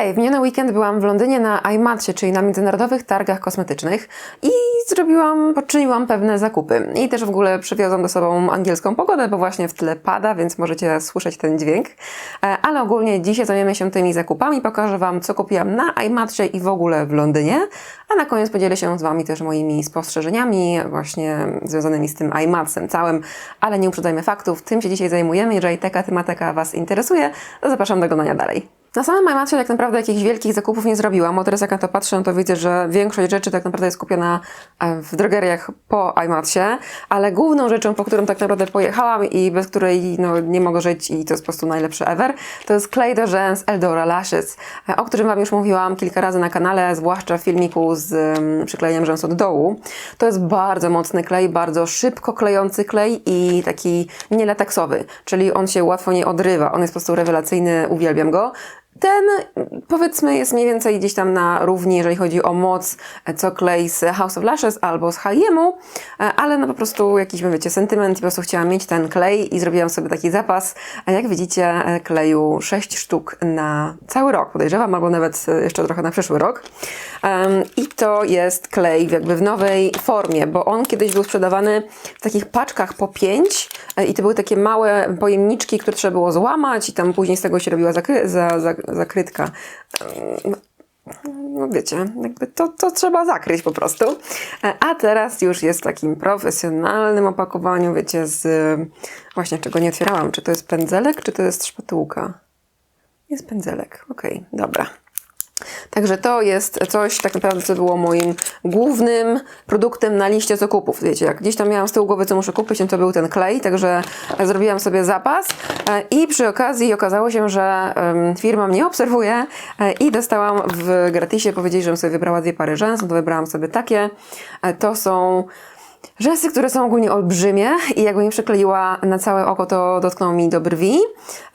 Hej, w miniony weekend byłam w Londynie na IMATie, czyli na międzynarodowych targach kosmetycznych i zrobiłam, poczyniłam pewne zakupy. I też w ogóle przywiozłam do sobą angielską pogodę, bo właśnie w tle pada, więc możecie słyszeć ten dźwięk. E, Ale ogólnie dzisiaj zajmiemy się tymi zakupami, pokażę Wam, co kupiłam na iMacie i w ogóle w Londynie, a na koniec podzielę się z Wami też moimi spostrzeżeniami właśnie związanymi z tym iMatsem całym, ale nie uprzedzajmy faktów, tym się dzisiaj zajmujemy. Jeżeli taka tematyka Was interesuje, to zapraszam do oglądania dalej. Na samym iMacie tak naprawdę jakichś wielkich zakupów nie zrobiłam, bo teraz jak na to patrzę, no to widzę, że większość rzeczy tak naprawdę jest kupiona e, w drogeriach po iMacie, ale główną rzeczą, po którą tak naprawdę pojechałam i bez której no, nie mogę żyć i to jest po prostu najlepszy ever, to jest klej do rzęs Eldora Lashes, e, o którym Wam już mówiłam kilka razy na kanale, zwłaszcza w filmiku z um, przyklejeniem rzęs od dołu. To jest bardzo mocny klej, bardzo szybko klejący klej i taki nielateksowy, czyli on się łatwo nie odrywa, on jest po prostu rewelacyjny, uwielbiam go. Ten powiedzmy jest mniej więcej gdzieś tam na równi, jeżeli chodzi o moc, e, co klej z House of Lashes albo z H&M-u, ale no po prostu jakiś, wiecie, sentyment po prostu chciałam mieć ten klej i zrobiłam sobie taki zapas. A jak widzicie, e, kleju 6 sztuk na cały rok, podejrzewam, albo nawet e, jeszcze trochę na przyszły rok. I to jest klej jakby w nowej formie, bo on kiedyś był sprzedawany w takich paczkach po 5 i to były takie małe pojemniczki, które trzeba było złamać i tam później z tego się robiła zakry za, za, zakrytka. Um, no wiecie, jakby to, to trzeba zakryć po prostu. A teraz już jest w takim profesjonalnym opakowaniu, wiecie, z właśnie czego nie otwierałam. Czy to jest pędzelek, czy to jest szpatułka? Jest pędzelek, okej, okay, dobra. Także to jest coś tak naprawdę, co było moim głównym produktem na liście zakupów. Wiecie, jak gdzieś tam miałam z tyłu głowy, co muszę kupić, no to był ten klej, także zrobiłam sobie zapas e, i przy okazji okazało się, że firma mnie obserwuje e, i dostałam w gratisie, powiedzieli, żebym sobie wybrała dwie pary rzęs, no to wybrałam sobie takie. E, to są Rzęsy, które są ogólnie olbrzymie i jakbym je przykleiła na całe oko, to dotkną mi do brwi,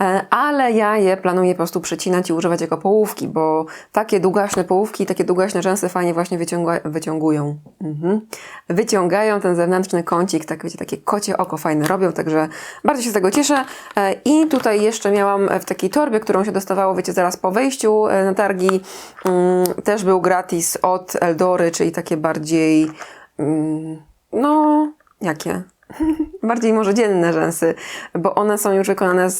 e, ale ja je planuję po prostu przecinać i używać jako połówki, bo takie długaśne połówki, takie długaśne rzęsy fajnie właśnie wyciąga, wyciągują. Mhm. Wyciągają ten zewnętrzny kącik, tak wiecie, takie kocie oko fajne robią, także bardzo się z tego cieszę. E, I tutaj jeszcze miałam w takiej torbie, którą się dostawało, wiecie, zaraz po wejściu e, na targi, mm, też był gratis od Eldory, czyli takie bardziej... Mm, no, jakie? Bardziej może dzienne rzęsy, bo one są już wykonane z,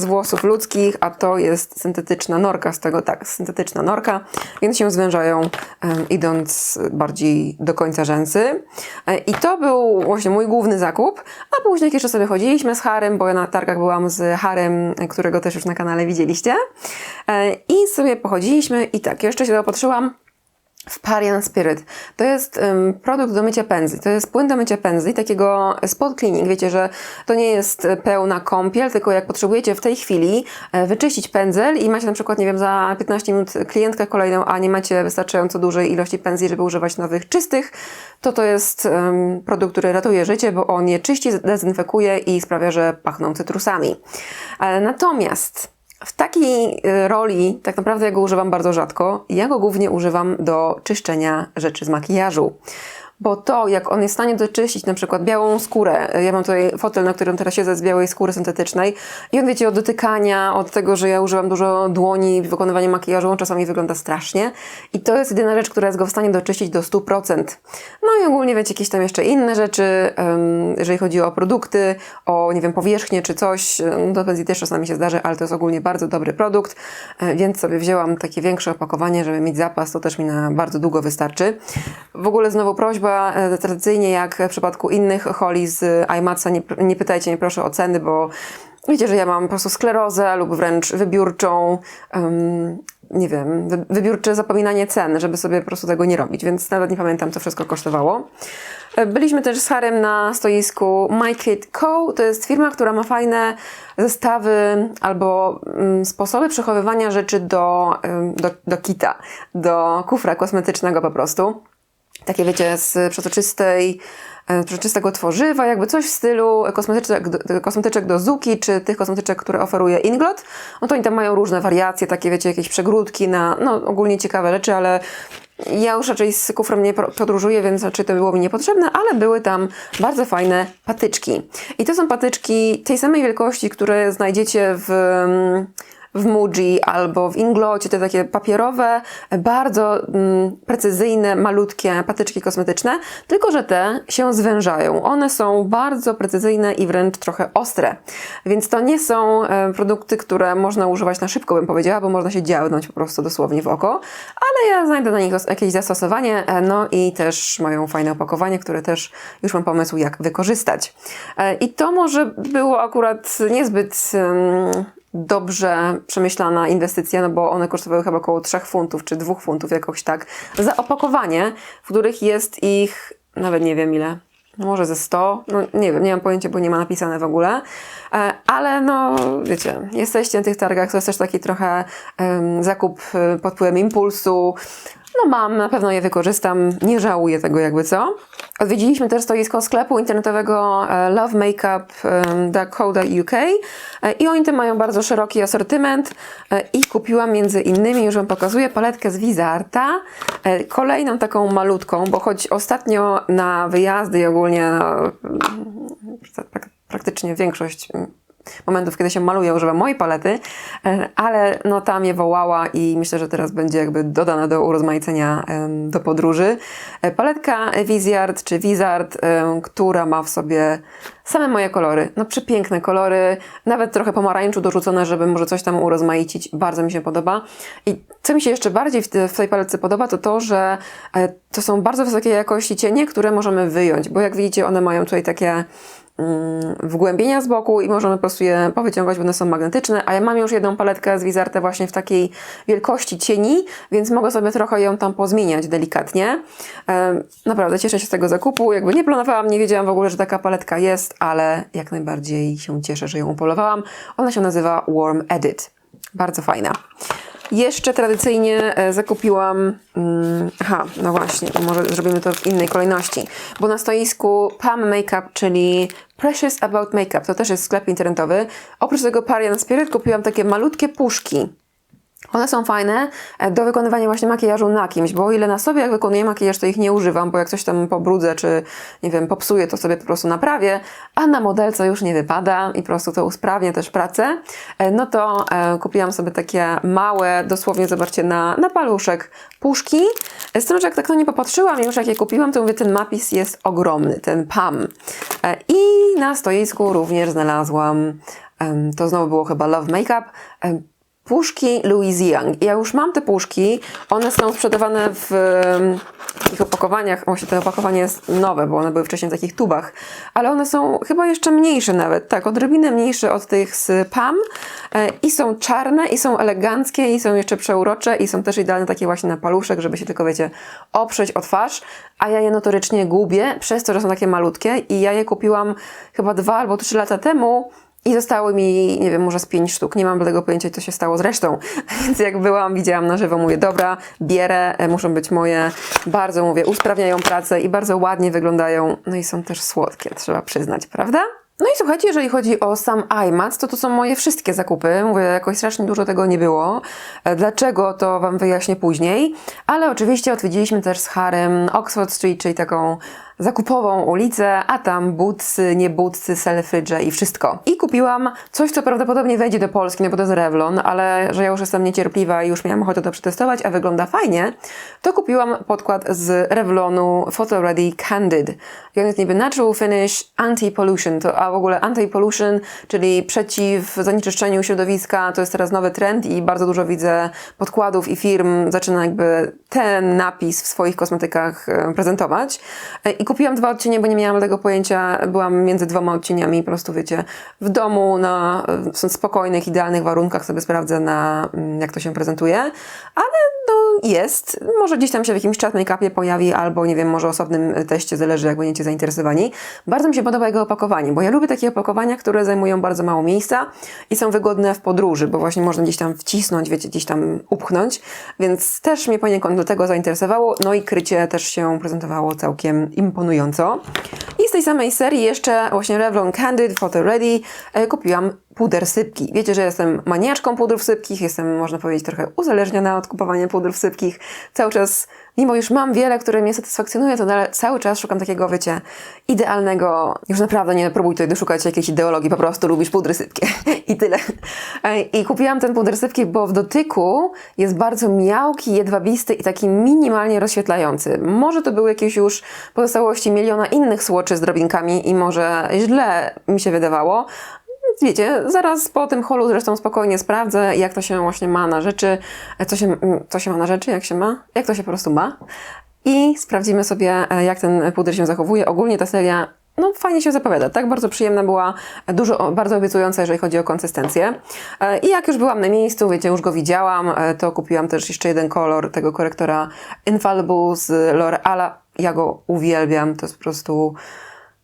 z włosów ludzkich, a to jest syntetyczna norka, z tego tak, syntetyczna norka, więc się zwężają um, idąc bardziej do końca rzęsy. E, I to był właśnie mój główny zakup, a później jeszcze sobie chodziliśmy z Harem, bo ja na targach byłam z Harem, którego też już na kanale widzieliście. E, I sobie pochodziliśmy i tak, jeszcze się zaopatrzyłam Parian Spirit. To jest um, produkt do mycia pędzli. To jest płyn do mycia pędzli, takiego spot cleaning. Wiecie, że to nie jest pełna kąpiel, tylko jak potrzebujecie w tej chwili e, wyczyścić pędzel i macie na przykład, nie wiem, za 15 minut klientkę kolejną, a nie macie wystarczająco dużej ilości pędzli, żeby używać nowych czystych, to to jest um, produkt, który ratuje życie, bo on je czyści, dezynfekuje i sprawia, że pachną cytrusami. E, natomiast w takiej y, roli tak naprawdę ja go używam bardzo rzadko. Ja go głównie używam do czyszczenia rzeczy z makijażu bo to, jak on jest w stanie doczyścić na przykład białą skórę, ja mam tutaj fotel, na którym teraz siedzę z białej skóry syntetycznej i on wiecie, od dotykania, od tego, że ja używam dużo dłoni w wykonywaniu makijażu, on czasami wygląda strasznie i to jest jedyna rzecz, która jest go w stanie doczyścić do 100%. No i ogólnie wiecie, jakieś tam jeszcze inne rzeczy, jeżeli chodzi o produkty, o nie wiem, powierzchnię czy coś, no to pewnie też czasami się zdarzy, ale to jest ogólnie bardzo dobry produkt, e, więc sobie wzięłam takie większe opakowanie, żeby mieć zapas, to też mi na bardzo długo wystarczy. W ogóle znowu prośba, E, tradycyjnie jak w przypadku innych holi z iMatsa, nie, nie pytajcie mnie proszę o ceny, bo wiecie, że ja mam po prostu sklerozę lub wręcz wybiórczą, um, nie wiem, wybiórcze zapominanie cen, żeby sobie po prostu tego nie robić, więc nawet nie pamiętam, co wszystko kosztowało. E, byliśmy też z Harem na stoisku MyKit Co. To jest firma, która ma fajne zestawy albo um, sposoby przechowywania rzeczy do, do, do kita, do kufra kosmetycznego po prostu takie wiecie, z przezroczystej, e, przezroczystego tworzywa, jakby coś w stylu kosmetyczek, kosmetyczek do Zuki, czy tych kosmetyczek, które oferuje Inglot. No to oni tam mają różne wariacje, takie wiecie, jakieś przegródki na, no ogólnie ciekawe rzeczy, ale ja już raczej z kufrem nie podróżuję, więc raczej to było mi niepotrzebne, ale były tam bardzo fajne patyczki. I to są patyczki tej samej wielkości, które znajdziecie w w Muji albo w Inglocie, te takie papierowe, bardzo mm, precyzyjne, malutkie patyczki kosmetyczne, tylko że te się zwężają. One są bardzo precyzyjne i wręcz trochę ostre, więc to nie są e, produkty, które można używać na szybko, bym powiedziała, bo można się działnąć po prostu dosłownie w oko, ale ja znajdę na nich jakieś zastosowanie, e, no i też mają fajne opakowanie, które też już mam pomysł, jak wykorzystać. E, I to może było akurat niezbyt dobrze przemyślana inwestycja, no bo one kosztowały chyba około 3 funtów czy 2 funtów jakoś tak za opakowanie, w których jest ich nawet nie wiem ile. No może ze 100, no nie wiem, nie mam pojęcia, bo nie ma napisane w ogóle, E, ale no wiecie, jesteście na tych targach, to jest też taki trochę em, zakup e, pod wpływem impulsu. No mam, na pewno je wykorzystam, nie żałuję tego jakby co. Odwiedziliśmy też stoisko sklepu internetowego e, Love Makeup Dakota UK e, i oni tam mają bardzo szeroki asortyment e, i kupiłam między innymi, już Wam pokazuję, paletkę z Wizarta, kolejną taką malutką, bo choć ostatnio na wyjazdy i ogólnie na, prak- praktycznie większość momentów, kiedy się maluje, używam mojej palety, e, ale no ta mnie wołała i myślę, że teraz będzie jakby dodana do urozmaicenia do podróży. E, Paletka Wizard czy Wizard, która ma w sobie same moje kolory. No przepiękne kolory, nawet trochę pomarańczu dorzucone, żeby może coś tam urozmaicić. Bardzo mi się podoba. I co mi się jeszcze bardziej w, te, w tej paletce podoba, to to, że e, to są bardzo wysokiej jakości cienie, które możemy wyjąć, bo jak widzicie, one mają tutaj takie wgłębienia z boku i możemy po prostu je powyciągać, bo one są magnetyczne, a ja mam już jedną paletkę z Wizarta właśnie w takiej wielkości cieni, więc mogę sobie trochę ją tam pozmieniać delikatnie. Naprawdę cieszę się z tego zakupu, jakby nie planowałam, nie wiedziałam w ogóle, że taka paletka jest, ale jak najbardziej się cieszę, że ją upolowałam. Ona się nazywa Warm Edit. Bardzo fajna. Jeszcze tradycyjnie e, zakupiłam. Mm, aha, no właśnie, może zrobimy to w innej kolejności. Bo na stoisku Pam Makeup, czyli Precious About Makeup, to też jest sklep internetowy. Oprócz tego Parian Spirit kupiłam takie malutkie puszki. One są fajne e, do wykonywania właśnie makijażu na kimś, bo o ile na sobie jak wykonuję makijaż, to ich nie używam, bo jak coś tam pobrudzę, czy nie wiem, popsuję, to sobie po prostu naprawię, a na modelce już nie wypada i po prostu to usprawnia też pracę, e, no to e, kupiłam sobie takie małe, dosłownie zobaczcie, na, na paluszek puszki. Z tym, że jak tak na nie popatrzyłam, już jak je kupiłam, to mówię, ten napis jest ogromny, ten PAM. I na stoisku również znalazłam, to znowu było chyba Love Makeup, Puszki Louise Young. Ja już mam te puszki. One są sprzedawane w takich opakowaniach. Właśnie to opakowanie jest nowe, bo one były wcześniej w takich tubach. Ale one są chyba jeszcze mniejsze nawet. Tak, odrobinę mniejsze od tych z PAM. E, I są czarne, i są eleganckie, i są jeszcze przeurocze, i są też idealne takie właśnie na paluszek, żeby się tylko, wiecie, oprzeć o twarz. A ja je notorycznie gubię, przez to, że są takie malutkie. I ja je kupiłam chyba dwa albo trzy lata temu. I zostały mi, nie wiem, może z pięć sztuk. Nie mam tego pojęcia, co się stało z resztą. Więc jak byłam, widziałam na żywo, mówię, dobra, bierę, e, muszą być moje. Bardzo, mówię, usprawniają pracę i bardzo ładnie wyglądają. No i są też słodkie, trzeba przyznać, prawda? No i słuchajcie, jeżeli chodzi o sam iMac, to to są moje wszystkie zakupy. Mówię, jakoś strasznie dużo tego nie było. E, Dlaczego, to Wam wyjaśnię później. Ale oczywiście odwiedziliśmy też z Harem Oxford Street, czyli taką zakupową ulicę, a tam butsy, nie butsy, selfridge i wszystko. I kupiłam coś, co prawdopodobnie wejdzie do Polski, no bo to jest Revlon, ale że ja już jestem niecierpliwa i już miałam ochotę to przetestować, a wygląda fajnie, to kupiłam podkład z Revlonu Photo Ready Candid. I on jest niby Natural Finish Anti-Pollution, to, a w ogóle Anti-Pollution, czyli przeciw zanieczyszczeniu środowiska, to jest teraz nowy trend i bardzo dużo widzę podkładów i firm zaczyna jakby ten napis w swoich kosmetykach e, prezentować. E, I kupiłam dwa odcienie, bo nie miałam tego pojęcia. Byłam między dwoma odcieniami, po prostu wiecie, w domu, na w spokojnych, idealnych warunkach sobie sprawdzę, na, mm, jak to się prezentuje. Ale no jest. Może gdzieś tam się w jakimś chat make-upie pojawi, albo nie wiem, może osobnym teście, zależy jak będziecie zainteresowani. Bardzo mi się podoba jego opakowanie, bo ja lubię takie opakowania, które zajmują bardzo mało miejsca i są wygodne w podróży, bo właśnie można gdzieś tam wcisnąć, wiecie, gdzieś tam upchnąć, więc też mnie poniekąd do tego zainteresowało, no i krycie też się prezentowało całkiem imponująco. I z tej samej serii jeszcze właśnie Revlon Candid Photo Ready e, kupiłam puder sypki. Wiecie, że jestem maniaczką pudrów sypkich, jestem, można powiedzieć, trochę uzależniona od kupowania pudrów sypkich. Cały czas, mimo już mam wiele, które mnie satysfakcjonują, to cały czas szukam takiego, wiecie, idealnego. Już naprawdę nie próbuj tutaj doszukać jakiejś ideologii, po prostu lubisz pudry sypkie i tyle. I kupiłam ten puder sypki, bo w dotyku jest bardzo miałki, jedwabisty i taki minimalnie rozświetlający. Może to były jakieś już pozostałości miliona innych słoczy z drobinkami i może źle mi się wydawało, Wiecie, zaraz po tym holu zresztą spokojnie sprawdzę, jak to się właśnie ma na rzeczy, co się, co się ma na rzeczy, jak się ma, jak to się po prostu ma. I sprawdzimy sobie, e, jak ten puder się zachowuje. Ogólnie ta seria no, fajnie się zapowiada, tak? Bardzo przyjemna była, dużo, bardzo obiecująca, jeżeli chodzi o konsystencję. E, I jak już byłam na miejscu, wiecie, już go widziałam, e, to kupiłam też jeszcze jeden kolor tego korektora Infallible z L'Oreala. Ja go uwielbiam, to jest po prostu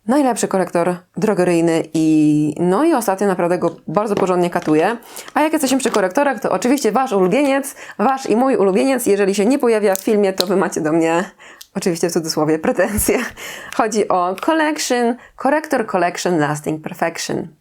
najlepszy korektor drogeryjny i no i ostatnio naprawdę go bardzo porządnie katuje. A jak jesteśmy przy korektorach, to oczywiście wasz ulubieniec, wasz i mój ulubieniec, jeżeli się nie pojawia w filmie, to wy macie do mnie oczywiście w cudzysłowie pretensje. Chodzi o Collection, Corrector Collection Lasting Perfection.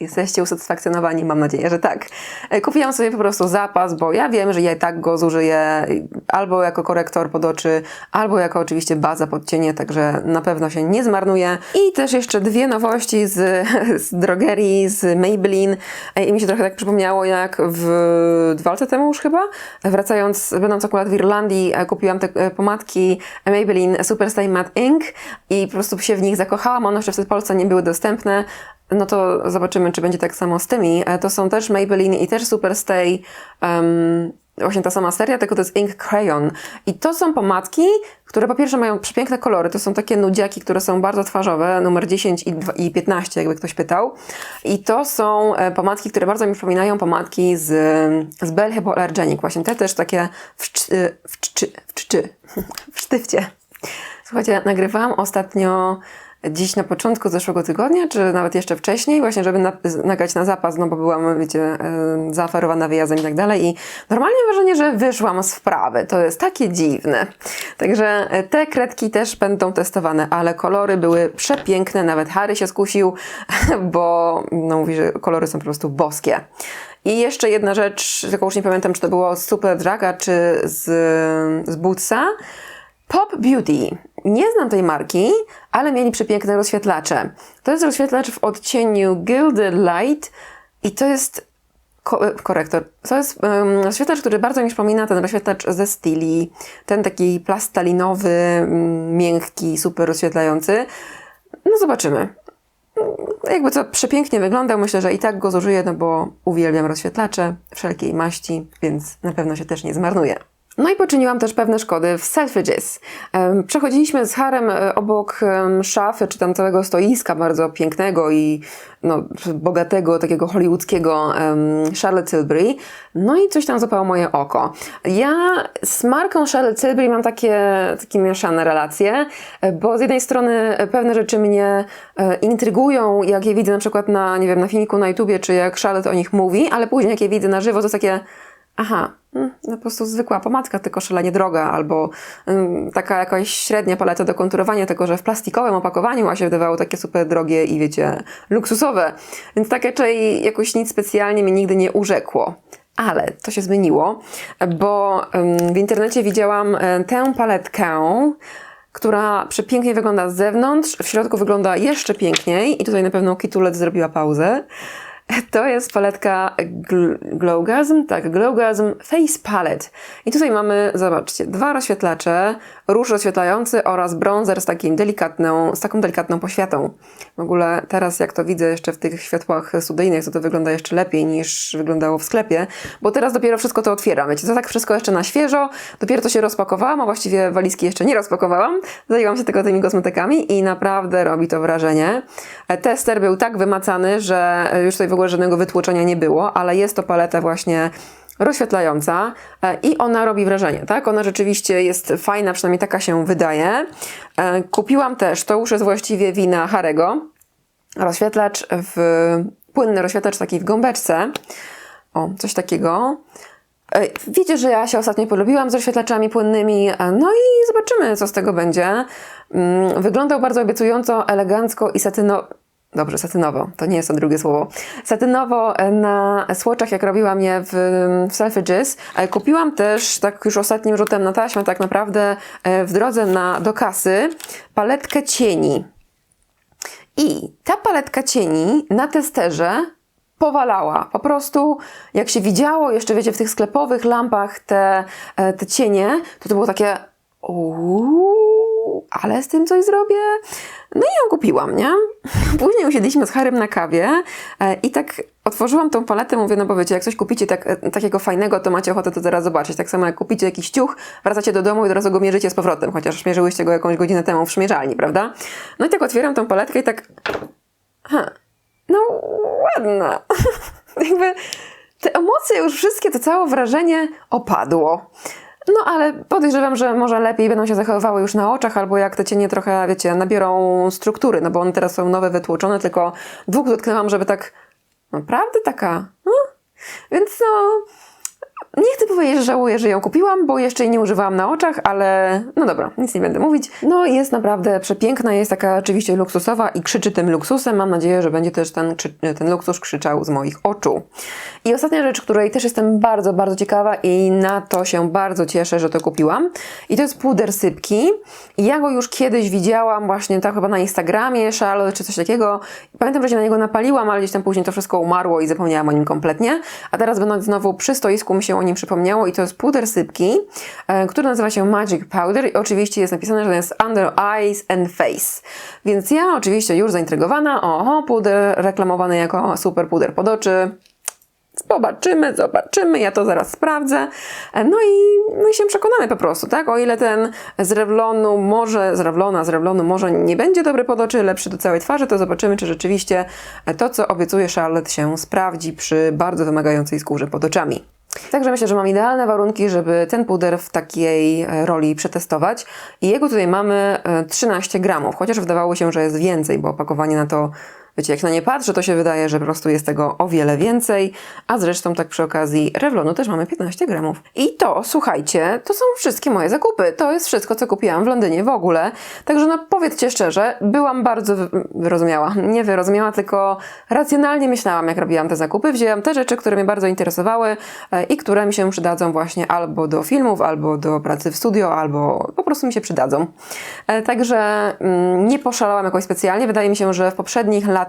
Jesteście usatysfakcjonowani? Mam nadzieję, że tak. E, Kupiłam sobie po prostu zapas, bo ja wiem, że ja i tak go zużyję albo jako korektor pod oczy, albo jako oczywiście baza pod cienie, także na pewno się nie zmarnuje. I też jeszcze dwie nowości z, z drogerii, z Maybelline. E, I mi się trochę tak przypomniało, jak w dwa lata temu już chyba, wracając, będąc akurat w Irlandii, e, kupiłam te pomadki Maybelline Superstay Matte Ink i po prostu się w nich zakochałam. One jeszcze w Polsce nie były dostępne, no to zobaczymy, czy będzie tak samo z tymi. E, To są też Maybelline i też Superstay, um, właśnie ta sama seria, tylko to jest Ink Crayon. I to są pomadki, które po pierwsze mają przepiękne kolory. To są takie nudziaki, które są bardzo twarzowe, numer 10 i, dwa- i 15, jakby ktoś pytał. I to są e, pomadki, które bardzo mi przypominają pomadki z, z Bell Hypoallergenic. Właśnie te też takie w, czczy, w, czczy, w, czczy, w sztywcie. Słuchajcie, nagrywałam ostatnio dziś na początku zeszłego tygodnia, czy nawet jeszcze wcześniej, właśnie żeby na, nagrać na zapas, no bo byłam, wiecie, e, zaaferowana wyjazdem i tak dalej i normalnie wrażenie, że wyszłam z wprawy. To jest takie dziwne. Także e, te kredki też będą testowane, ale kolory były przepiękne, nawet Harry się skusił, bo no, mówi, że kolory są po prostu boskie. I jeszcze jedna rzecz, tylko już nie pamiętam, czy to było z Super Draga, czy z, z Bootsa. Pop Beauty. Nie znam tej marki, ale mieli przepiękne rozświetlacze. To jest rozświetlacz w odcieniu Gilded Light i to jest ko- e, korektor. To jest um, rozświetlacz, który bardzo mi przypomina ten rozświetlacz ze Stili. Ten taki plastalinowy, mm, miękki, super rozświetlający. No zobaczymy. Jakby co przepięknie wyglądał, myślę, że i tak go zużyję, no bo uwielbiam rozświetlacze wszelkiej maści, więc na pewno się też nie zmarnuje. No i poczyniłam też pewne szkody w Selfridges. Przechodziliśmy z Harem e, obok szafy, czy tam całego stoiska bardzo pięknego i no, bogatego, takiego hollywoodzkiego Charlotte Tilbury. No i coś tam zapało moje oko. Ja z marką Charlotte Tilbury mam takie, takie mieszane relacje, e, bo z jednej strony e, pewne rzeczy mnie intrygują, jak je widzę na przykład na, nie wiem, na filmiku na YouTubie, czy jak Charlotte o nich mówi, ale później jak je widzę na żywo, to takie aha, po prostu zwykła pomadka, tylko szalenie droga, albo ym, taka jakaś średnia paleta do konturowania, tylko że w plastikowym opakowaniu, a się wydawało takie super drogie i wiecie, luksusowe. Więc tak raczej jakoś nic specjalnie mnie nigdy nie urzekło. Ale to się zmieniło, bo ym, w internecie widziałam y, tę paletkę, która przepięknie wygląda z zewnątrz, w środku wygląda jeszcze piękniej i tutaj na pewno Kitulec zrobiła pauzę. To jest paletka Gl- Glowgasm, tak, Glowgasm Face Palette. I tutaj mamy, zobaczcie, dwa rozświetlacze, róż rozświetlający oraz bronzer z, takim delikatną, z taką delikatną poświatą. W ogóle teraz jak to widzę jeszcze w tych światłach studyjnych, to to wygląda jeszcze lepiej niż wyglądało w sklepie, bo teraz dopiero wszystko to otwieram. Wiecie, to tak wszystko jeszcze na świeżo, dopiero to się rozpakowałam, a właściwie walizki jeszcze nie rozpakowałam. Zajęłam się tylko tymi kosmetykami i naprawdę robi to wrażenie. E, Tester był tak wymacany, że e, już tutaj w ogóle żadnego wytłoczenia nie było, ale jest to paleta właśnie rozświetlająca e, i ona robi wrażenie, tak? Ona rzeczywiście jest fajna, przynajmniej taka się wydaje. E, Kupiłam też, to już jest właściwie wina Harego, rozświetlacz w, płynny rozświetlacz taki w gąbeczce. O, coś takiego. E, Wiecie, że ja się ostatnio polubiłam z rozświetlaczami płynnymi, no i zobaczymy, co z tego będzie. Mm, Wyglądał bardzo obiecująco, elegancko i satyno, Dobrze, satynowo, to nie jest to drugie słowo. Satynowo e, na słoczach, jak robiłam je w, w Selfridges. Kupiłam też, tak już ostatnim rzutem na taśmę, tak naprawdę e, w drodze na, do kasy, paletkę cieni. I ta paletka cieni na testerze powalała. Po prostu, jak się widziało, jeszcze wiecie, w tych sklepowych lampach te, e, te cienie, to to było takie uuu, ale z tym coś zrobię. No i ją kupiłam, nie? Później usiedliśmy z Harem na kawie e, i tak otworzyłam tą paletę, mówię, no bo wiecie, jak coś kupicie tak, e, takiego fajnego, to macie ochotę to teraz zobaczyć. Tak samo jak kupicie jakiś ciuch, wracacie do domu i od razu go mierzycie z powrotem, chociaż mierzyłyście go jakąś godzinę temu w szmierzalni, prawda? No i tak otwieram tą paletkę i tak... Ha, no ładna. Jakby te emocje już wszystkie, to całe wrażenie opadło. No ale podejrzewam, że może lepiej będą się zachowywały już na oczach, albo jak te cienie trochę, wiecie, nabiorą struktury, no bo one teraz są nowe, wytłoczone, tylko dwóch dotknęłam, żeby tak naprawdę taka... No. Więc no... Nie chcę powiedzieć, że żałuję, że ją kupiłam, bo jeszcze jej nie używałam na oczach, ale no dobra, nic nie będę mówić. No jest naprawdę przepiękna, jest taka oczywiście luksusowa i krzyczy tym luksusem. Mam nadzieję, że będzie też ten, ten luksus krzyczał z moich oczu. I ostatnia rzecz, której też jestem bardzo, bardzo ciekawa i na to się bardzo cieszę, że to kupiłam. I to jest puder sypki. Ja go już kiedyś widziałam właśnie tak chyba na Instagramie, Charlotte czy coś takiego. Pamiętam, że się na niego napaliłam, ale gdzieś tam później to wszystko umarło i zapomniałam o nim kompletnie. A teraz będąc znowu przy stoisku mi się o nim przypomniało i to jest puder sypki, e, który nazywa się Magic Powder i oczywiście jest napisane, że to jest Under Eyes and Face. Więc ja oczywiście już zaintrygowana, oho, puder reklamowany jako super puder pod oczy, Zobaczymy, zobaczymy, ja to zaraz sprawdzę. No i, no i się przekonamy po prostu, tak? O ile ten z może, z Revlona, z może nie będzie dobry pod oczy, lepszy do całej twarzy, to zobaczymy, czy rzeczywiście to, co obiecuje Charlotte się sprawdzi przy bardzo wymagającej skórze pod oczami. Także myślę, że mam idealne warunki, żeby ten puder w takiej e, roli przetestować. I jego tutaj mamy e, 13 gramów, chociaż wydawało się, że jest więcej, bo opakowanie na to Wiecie, jak na nie patrzę, to się wydaje, że po prostu jest tego o wiele więcej, a zresztą tak przy okazji Revlonu też mamy 15 gramów. I to, słuchajcie, to są wszystkie moje zakupy. To jest wszystko, co kupiłam w Londynie w ogóle. Także no powiedzcie szczerze, byłam bardzo wy- wyrozumiała. Nie wyrozumiała, tylko racjonalnie myślałam, jak robiłam te zakupy. Wzięłam te rzeczy, które mnie bardzo interesowały e, i które mi się przydadzą właśnie albo do filmów, albo do pracy w studio, albo po prostu mi się przydadzą. E, Także mm, nie poszalałam jakoś specjalnie. Wydaje mi się, że w poprzednich latach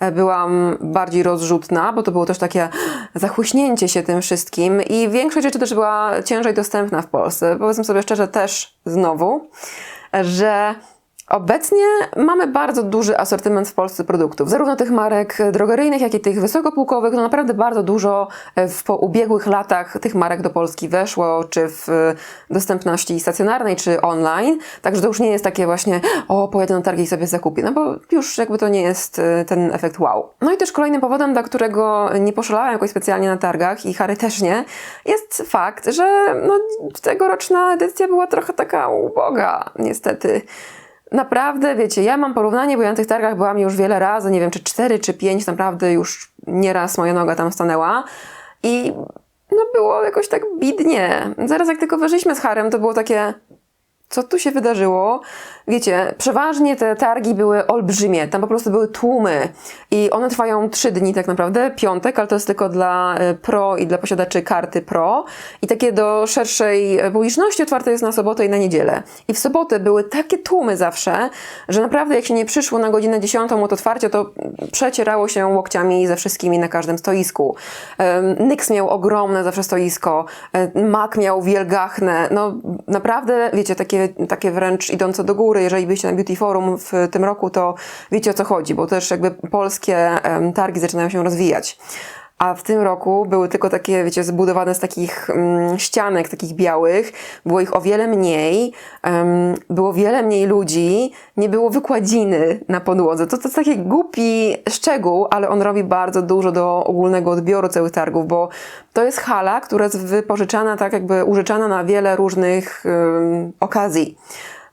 e, byłam bardziej rozrzutna, bo to było też takie zachłyśnięcie się tym wszystkim i większość rzeczy też była ciężej dostępna w Polsce. Powiedzmy sobie szczerze też znowu, że Obecnie mamy bardzo duży asortyment w Polsce produktów, zarówno tych marek drogeryjnych, jak i tych wysokopółkowych. No naprawdę bardzo dużo e, w po ubiegłych latach tych marek do Polski weszło, czy w e, dostępności stacjonarnej, czy online. Także to już nie jest takie właśnie, o, pojadę na targi i sobie zakupię, no bo już jakby to nie jest e, ten efekt wow. No i też kolejnym powodem, dla którego nie poszalałam jakoś specjalnie na targach i Harry też nie, jest fakt, że no, tegoroczna edycja była trochę taka uboga, niestety. Naprawdę, wiecie, ja mam porównanie, bo ja na tych targach byłam już wiele razy, nie wiem, czy cztery, czy pięć, naprawdę już nieraz moja noga tam stanęła. I no było jakoś tak bidnie. Zaraz jak tylko wyszliśmy z Harem, to było takie, co tu się wydarzyło? Wiecie, przeważnie te targi były olbrzymie, tam po prostu były tłumy i one trwają trzy dni tak naprawdę, piątek, ale to jest tylko dla e, pro i dla posiadaczy karty pro i takie do szerszej publiczności otwarte jest na sobotę i na niedzielę. I w sobotę były takie tłumy zawsze, że naprawdę jak się nie przyszło na godzinę 10 od otwarcia, to przecierało się łokciami ze wszystkimi na każdym stoisku. Nyx miał ogromne zawsze stoisko, e, Mac miał wielgachne, no naprawdę, wiecie, takie, takie wręcz idące do góry, jeżeli byliście na Beauty Forum w tym roku, to wiecie o co chodzi, bo też jakby polskie targi zaczynają się rozwijać. A w tym roku były tylko takie, wiecie, zbudowane z takich mm, ścianek, takich białych. Było ich o wiele mniej, em, było wiele mniej ludzi, nie było wykładziny na podłodze. To, to jest taki głupi szczegół, ale on robi bardzo dużo do ogólnego odbioru całych targów, bo to jest hala, która jest wypożyczana, tak jakby użyczana na wiele różnych em, okazji.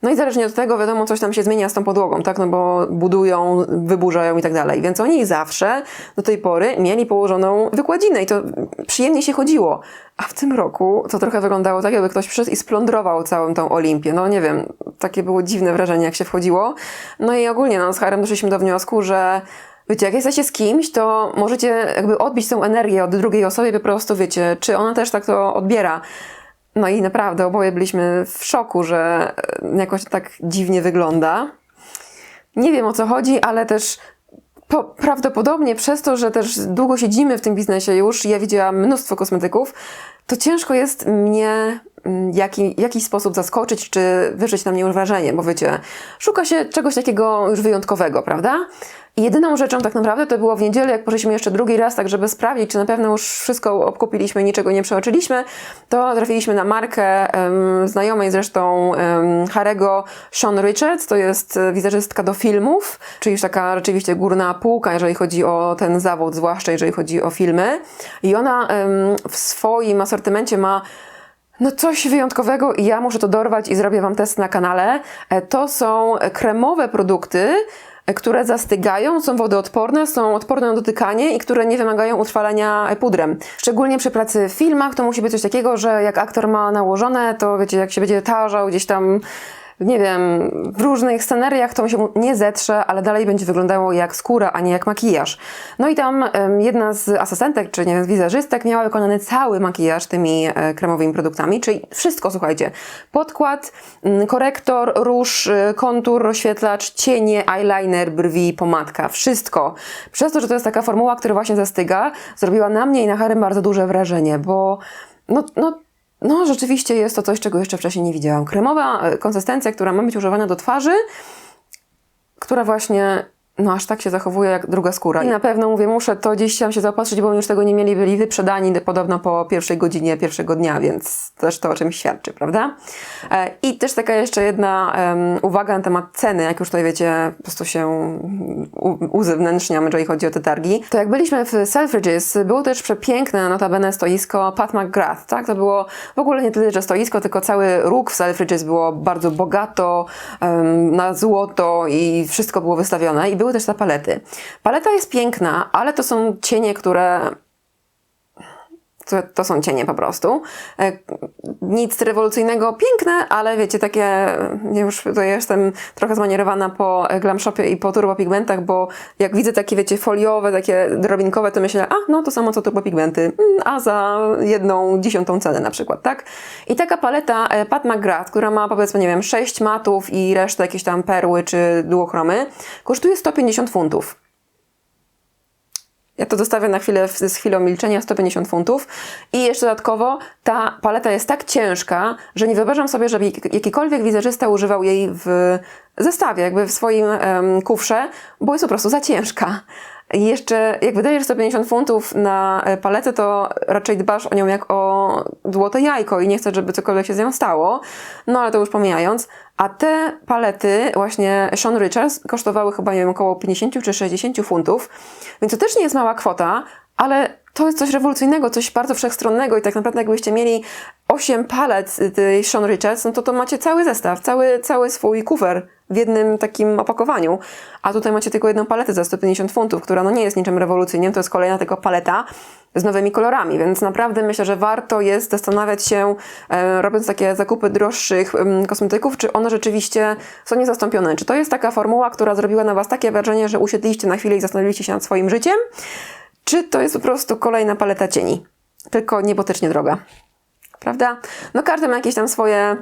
No i zależnie od tego, wiadomo, coś tam się zmienia z tą podłogą, tak? No bo budują, wyburzają i tak dalej. Więc oni zawsze do tej pory mieli położoną wykładzinę i to przyjemnie się chodziło. A w tym roku to trochę wyglądało tak, jakby ktoś przyszedł i splądrował całą tą Olimpię. No nie wiem, takie było dziwne wrażenie, jak się wchodziło. No i ogólnie no, z Harem doszliśmy do wniosku, że Wiecie, jak jesteście z kimś, to możecie jakby odbić tą energię od drugiej osoby, po prostu wiecie, czy ona też tak to odbiera. No i naprawdę oboje byliśmy w szoku, że e, jakoś tak dziwnie wygląda. Nie wiem o co chodzi, ale też po, prawdopodobnie przez to, że też długo siedzimy w tym biznesie już, ja widziałam mnóstwo kosmetyków, to ciężko jest mnie mm, jaki, jakiś sposób zaskoczyć, czy wyrzeć na mnie wrażenie, bo wiecie, szuka się czegoś takiego już wyjątkowego, prawda? Jedyną rzeczą tak naprawdę to było w niedzielę, jak poszliśmy jeszcze drugi raz, tak żeby sprawdzić, czy na pewno już wszystko obkupiliśmy, niczego nie przeoczyliśmy, to trafiliśmy na markę um, znajomej zresztą um, Harego Sean Richards, to jest wizerzystka do filmów, czyli już taka rzeczywiście górna półka, jeżeli chodzi o ten zawód, zwłaszcza jeżeli chodzi o filmy. I ona um, w swoim asortymencie ma no coś wyjątkowego i ja muszę to dorwać i zrobię Wam test na kanale. E, to są kremowe produkty, które zastygają, są wodoodporne, są odporne na dotykanie i które nie wymagają utrwalania pudrem. Szczególnie przy pracy w filmach to musi być coś takiego, że jak aktor ma nałożone, to wiecie, jak się będzie tarzał gdzieś tam nie wiem, w różnych scenariach to się nie zetrze, ale dalej będzie wyglądało jak skóra, a nie jak makijaż. No i tam jedna z asystentek, czy nie wiem, wizerzystek miała wykonany cały makijaż tymi e, kremowymi produktami, czyli wszystko, słuchajcie. Podkład, mm, korektor, róż, e, kontur, rozświetlacz, cienie, eyeliner, brwi, pomadka. Wszystko. Przez to, że to jest taka formuła, która właśnie zastyga, zrobiła na mnie i na Harem bardzo duże wrażenie, bo no, no no, rzeczywiście jest to coś, czego jeszcze wcześniej nie widziałam. Kremowa e, konsystencja, która ma być używana do twarzy, która właśnie no aż tak się zachowuje jak druga skóra. I na pewno mówię, muszę to gdzieś tam się zaopatrzyć, bo już tego nie mieli, byli wyprzedani podobno po pierwszej godzinie pierwszego dnia, więc też to o czymś świadczy, prawda? E, I też taka jeszcze jedna um, uwaga na temat ceny, jak już tutaj wiecie, po prostu się uzewnętrzniam, jeżeli chodzi o te targi. To jak byliśmy w Selfridges, było też przepiękne notabene stoisko Pat McGrath, tak? To było w ogóle nie tyle, że stoisko, tylko cały róg w Selfridges było bardzo bogato, um, na złoto i wszystko było wystawione i było były też te palety. Paleta jest piękna, ale to są cienie, które to, to, są cienie po prostu. E, nic rewolucyjnego, piękne, ale wiecie, takie, już tutaj jestem trochę zmanierowana po Glam Shopie i po turbopigmentach, bo jak widzę takie, wiecie, foliowe, takie drobinkowe, to myślę, a, no to samo co turbopigmenty, mm, a za jedną dziesiątą cenę na przykład, tak? I taka paleta e, Pat McGrath, która ma powiedzmy, nie wiem, sześć matów i resztę jakieś tam perły czy duochromy, kosztuje 150 funtów. Ja to zostawię na chwilę z chwilą milczenia 150 funtów. I jeszcze dodatkowo ta paleta jest tak ciężka, że nie wyobrażam sobie, żeby jakikolwiek wizerzysta używał jej w zestawie, jakby w swoim um, kufrze, bo jest po prostu za ciężka. Jeszcze jak wydajesz 150 funtów na e, paletę, to raczej dbasz o nią jak o złote jajko i nie chcesz, żeby cokolwiek się z nią stało. No ale to już pomijając. A te palety, właśnie Sean Richards, kosztowały chyba nie wiem, około 50 czy 60 funtów, więc to też nie jest mała kwota, ale to jest coś rewolucyjnego, coś bardzo wszechstronnego i tak naprawdę jakbyście mieli 8 palet tej Sean Richards, no to to macie cały zestaw, cały, cały swój kufer w jednym takim opakowaniu. A tutaj macie tylko jedną paletę za 150 funtów, która no nie jest niczym rewolucyjnym, to jest kolejna tylko paleta z nowymi kolorami, więc naprawdę myślę, że warto jest zastanawiać się, e, robiąc takie zakupy droższych e, kosmetyków, czy one rzeczywiście są niezastąpione. Czy to jest taka formuła, która zrobiła na Was takie wrażenie, że usiedliście na chwilę i zastanowiliście się nad swoim życiem, czy to jest po prostu kolejna paleta cieni, tylko niebotycznie droga. Prawda? No każdy ma jakieś tam swoje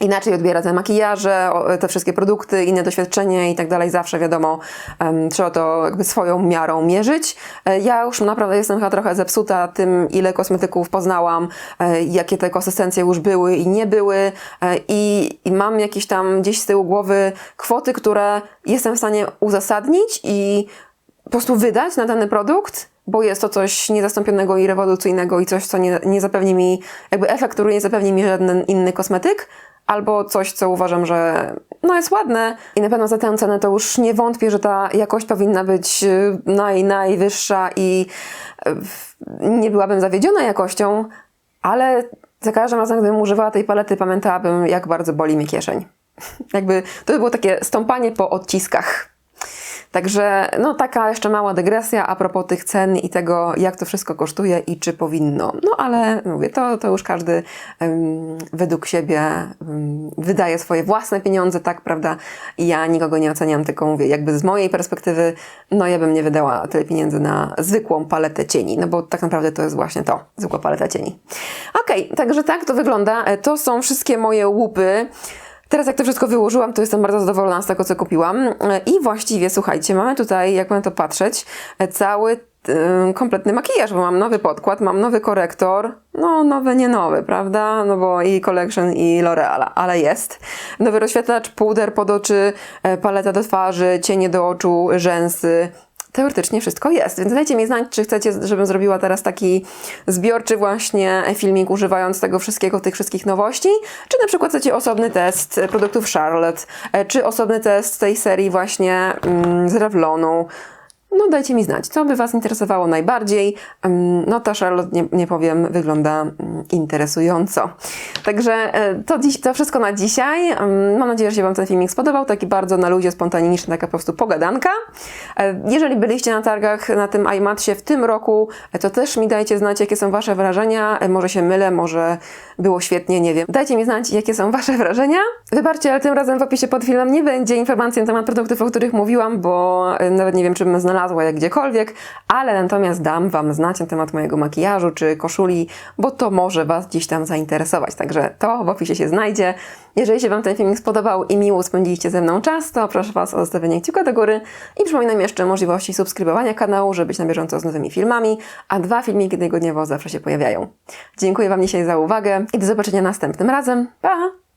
inaczej odbiera te makijaże, te wszystkie produkty, inne doświadczenie i tak dalej. Zawsze wiadomo, trzeba to jakby swoją miarą mierzyć. E, ja już naprawdę jestem chyba trochę zepsuta tym, ile kosmetyków poznałam, e, jakie te konsystencje już były i nie były e, i, i mam jakieś tam gdzieś z tyłu głowy kwoty, które jestem w stanie uzasadnić i po prostu wydać na dany produkt, bo jest to coś niezastąpionego i rewolucyjnego i coś, co nie, nie zapewni mi, jakby efekt, który nie zapewni mi żaden inny kosmetyk, albo coś, co uważam, że no jest ładne i na pewno za tę cenę to już nie wątpię, że ta jakość powinna być y, naj, najwyższa i y, nie byłabym zawiedziona jakością, ale za każdym razem, gdybym używała tej palety, pamiętałabym, jak bardzo boli mi kieszeń. Jakby to by było takie stąpanie po odciskach. Także no taka jeszcze mała dygresja a propos tych cen i tego, jak to wszystko kosztuje i czy powinno. No ale mówię, to, to już każdy em, według siebie em, wydaje swoje własne pieniądze, tak, prawda? Ja nikogo nie oceniam, tylko mówię, jakby z mojej perspektywy, no ja bym nie wydała tyle pieniędzy na zwykłą paletę cieni, no bo tak naprawdę to jest właśnie to, zwykła paleta cieni. Okej, także tak to wygląda. E, To są wszystkie moje łupy. Teraz jak to wszystko wyłożyłam, to jestem bardzo zadowolona z tego, co kupiłam. I właściwie, słuchajcie, mamy tutaj, jak na to patrzeć, cały e, kompletny makijaż, bo mam nowy podkład, mam nowy korektor, no nowy, nie nowy, prawda? No bo i Collection i L'Oreal, ale jest. Nowy rozświetlacz, puder pod oczy, e, paleta do twarzy, cienie do oczu, rzęsy, teoretycznie wszystko jest. Więc dajcie mi znać, czy chcecie, żebym zrobiła teraz taki zbiorczy właśnie filmik używając tego wszystkiego, tych wszystkich nowości, czy na przykład chcecie osobny test produktów Charlotte, e, czy osobny test tej serii właśnie mm, z Revlonu. No dajcie mi znać, co by Was interesowało najbardziej. No ta Charlotte, nie, nie powiem, wygląda mm, interesująco. Także e, to, dziś, to wszystko na dzisiaj. Mam nadzieję, że się Wam ten filmik spodobał. Taki bardzo na luzie, spontaniczny, taka po prostu pogadanka. E, Jeżeli byliście na targach na tym iMacie w tym roku, e, to też mi dajcie znać, jakie są Wasze wrażenia. Może się mylę, może było świetnie, nie wiem. Dajcie mi znać, jakie są Wasze wrażenia. Wybaczcie, ale tym razem w opisie pod filmem nie będzie informacji na temat produktów, o których mówiłam, bo nawet nie wiem, czy bym znalazła je gdziekolwiek, ale natomiast dam Wam znać na temat mojego makijażu czy koszuli, bo to może Was gdzieś tam zainteresować. Także to w opisie się znajdzie. Jeżeli się Wam ten filmik spodobał i miło spędziliście ze mną czas, to proszę Was o zostawienie kciuka do góry i przypominam jeszcze możliwości subskrybowania kanału, żeby być na bieżąco z nowymi filmami, a dwa filmiki tygodniowo zawsze się pojawiają. Dziękuję Wam dzisiaj za uwagę i do zobaczenia następnym razem. Pa!